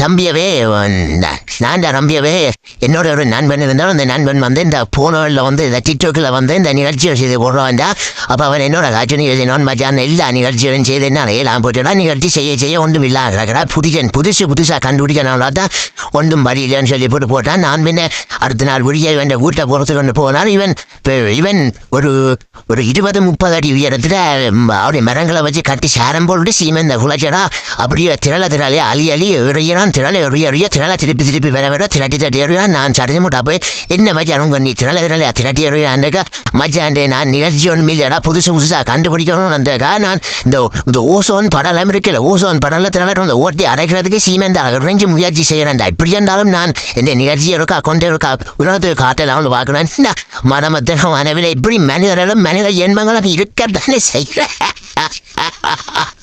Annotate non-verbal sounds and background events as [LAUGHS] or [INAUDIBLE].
தம்பியவே நான் நான் நம்பியவே. என்னோட ஒரு நண்பன் இருந்தாலும் அந்த நண்பன் வந்து இந்த போனோவில் வந்து இந்த டிக்டாக்கில் வந்து இந்த நிகழ்ச்சியை செய்து போடுறான்டா அப்போ அவன் என்னோட காட்சி எழுதினோன் மச்சான் எல்லா நிகழ்ச்சியும் செய்து என்ன எல்லாம் போட்டுடா நிகழ்ச்சி செய்ய செய்ய ஒன்றும் இல்லாத புதிஜன் புதுசு புதுசாக கண்டுபிடிக்கணும் தான் ஒன்றும் வழி சொல்லி போட்டு போட்டான் நான் பின்ன அடுத்த நாள் விடிய இவன் வீட்டை போகிறதுக்கு கொண்டு போனால் இவன் இவன் ஒரு ஒரு இருபது முப்பது அடி உயரத்தில் அவருடைய மரங்களை வச்சு கட்டி சாரம் போட்டு சீமெந்த குளச்சடா அப்படியே திரள திரளே அலி அலி எறியறான் திரளை எறிய எறிய திரள திருப்பி திருப்பி வர வர திரட்டி தட்டி எறியான் நான் சடஞ்சு முட்டா போய் என்ன மச்சான் உங்க நீ திரள திரளையா திரட்டி எறியான்னுக்கா மச்சான் நான் நிகழ்ச்சி ஒன்றும் இல்லைடா புதுசு புதுசாக கண்டுபிடிக்கணும்னு அந்தக்கா நான் இந்த இந்த ஓசோன் படலம் இருக்குல்ல ஓசோன் படலத்தினால இந்த ஓட்டி அரைக்கிறதுக்கு சீமெந்த அரைஞ்சு முயற்சி செய்கிறேன் இப்படி இருந்தாலும் நான் இந்த நிகழ்ச்சியை இருக்கா கொண்டு இருக்கா உலகத்தில் காட்டலாம் பார்க்கணும் இந்த மனமத்திரம் மனவில் இப்படி மனிதர்களும் மனித ஜென்மங்களும் இருக்கத்தானே செய்கிறேன். [LAUGHS]